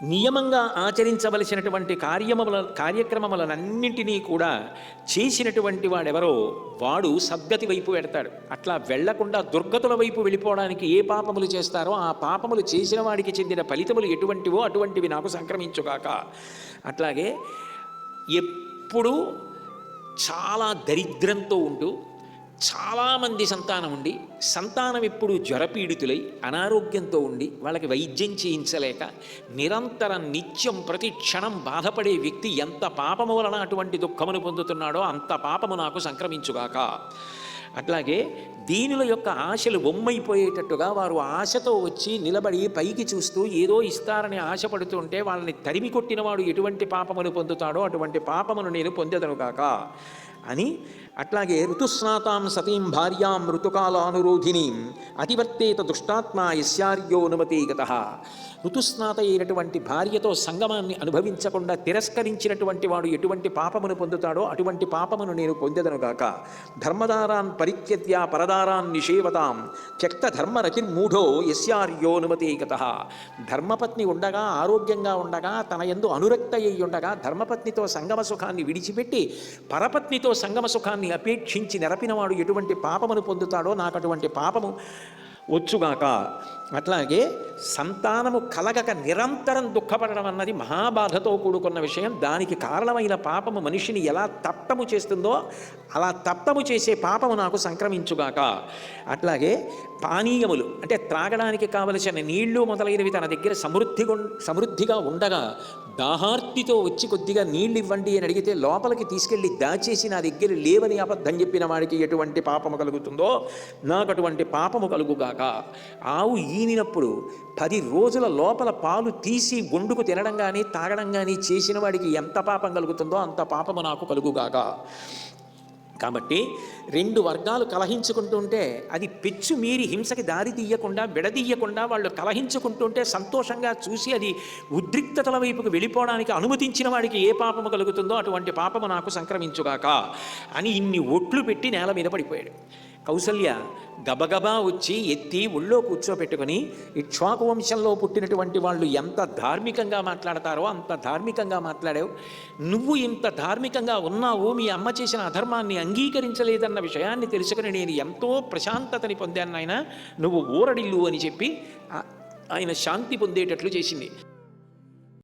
నియమంగా ఆచరించవలసినటువంటి కార్యముల కార్యక్రమములనన్నింటినీ కూడా చేసినటువంటి వాడెవరో వాడు సద్గతి వైపు వెడతాడు అట్లా వెళ్ళకుండా దుర్గతుల వైపు వెళ్ళిపోవడానికి ఏ పాపములు చేస్తారో ఆ పాపములు చేసిన వాడికి చెందిన ఫలితములు ఎటువంటివో అటువంటివి నాకు సంక్రమించుగాక. అట్లాగే ఎప్పుడూ చాలా దరిద్రంతో ఉంటూ చాలామంది సంతానం ఉండి సంతానం ఎప్పుడు జ్వరపీడితులై అనారోగ్యంతో ఉండి వాళ్ళకి వైద్యం చేయించలేక నిరంతరం నిత్యం ప్రతి క్షణం బాధపడే వ్యక్తి ఎంత పాపము వలన అటువంటి దుఃఖమును పొందుతున్నాడో అంత పాపము నాకు సంక్రమించుగాక. అట్లాగే దీనుల యొక్క ఆశలు బొమ్మైపోయేటట్టుగా వారు ఆశతో వచ్చి నిలబడి పైకి చూస్తూ ఏదో ఇస్తారని ఆశపడుతుంటే వాళ్ళని తరిమి కొట్టినవాడు ఎటువంటి పాపమును పొందుతాడో అటువంటి పాపమును నేను పొందెదనుగాక అని అట్లాగే ఋతుస్నాతాం సతీం భార్యాం ఋతుకాలానురోధినీం అతివర్తేత దుష్టాత్మ యస్యార్యోనుమతి గత. ఋతుస్నాత అయినటువంటి భార్యతో సంగమాన్ని అనుభవించకుండా తిరస్కరించినటువంటి వాడు ఎటువంటి పాపమును పొందుతాడో అటువంటి పాపమును నేను పొందదనుగాక ధర్మదారాన్ పరిత్యత్య పరదారాన్ నిషేవతాం త్యక్త ధర్మరతిర్మూఢో యస్యార్యోనుమతి గత. ధర్మపత్ని ఉండగా ఆరోగ్యంగా ఉండగా తన ఎందు అనురక్త అయి ఉండగా ధర్మపత్నితో సంగమ సుఖాన్ని విడిచిపెట్టి పరపత్నితో సంగమ సుఖాన్ని అపేక్షించి నెరపినవాడు ఎటువంటి పాపమును పొందుతాడో నాకు అటువంటి పాపము వచ్చుగాక. అట్లాగే సంతానము కలగక నిరంతరం దుఃఖపడడం అన్నది మహాబాధతో కూడుకున్న విషయం. దానికి కారణమైన పాపము మనిషిని ఎలా తప్తము చేస్తుందో అలా తప్తము చేసే పాపము నాకు సంక్రమించుగాక. అట్లాగే పానీయములు అంటే త్రాగడానికి కావలసిన నీళ్ళు మొదలైనవి తన దగ్గర సమృద్ధిగా సమృద్ధిగా ఉండగా దాహార్తితో వచ్చి కొద్దిగా నీళ్ళు ఇవ్వండి అని అడిగితే లోపలికి తీసుకెళ్ళి దాచేసి నా దగ్గర లేవని అబద్ధం చెప్పిన వాడికి ఎటువంటి పాపము కలుగుతుందో నాకు అటువంటి పాపము కలుగుగాక. ఆవు ఈనినప్పుడు పది రోజుల లోపల పాలు తీసి గుండుకు తినడం కానీ తాగడం కానీ చేసిన వాడికి ఎంత పాపం కలుగుతుందో అంత పాపము నాకు కలుగుగాక. కాబట్టి రెండు వర్గాలు కలహించుకుంటుంటే అది పెచ్చు మీరి హింసకి దారి తీయకుండా విడదీయకుండా వాళ్ళు కలహించుకుంటుంటే సంతోషంగా చూసి అది ఉద్రిక్తతల వైపుకు వెళ్ళిపోవడానికి అనుమతించిన వాడికి ఏ పాపము కలుగుతుందో అటువంటి పాపము నాకు సంక్రమించుగాక అని ఇన్ని ఒట్లు పెట్టి నేల మీద పడిపోయాడు. కౌసల్య గబగబా వచ్చి ఎత్తి ఒళ్ళో కూర్చోపెట్టుకొని ఇక్ష్వాకు వంశంలో పుట్టినటువంటి వాళ్ళు ఎంత ధార్మికంగా మాట్లాడతారో అంత ధార్మికంగా మాట్లాడావు. నువ్వు ఇంత ధార్మికంగా ఉన్నావు మీ అమ్మ చేసిన అధర్మాన్ని అంగీకరించలేదన్న విషయాన్ని తెలుసుకుని నేను ఎంతో ప్రశాంతతని పొందాను ఆయన నువ్వు ఊరడిల్లు అని చెప్పి ఆయన శాంతి పొందేటట్లు చేసింది.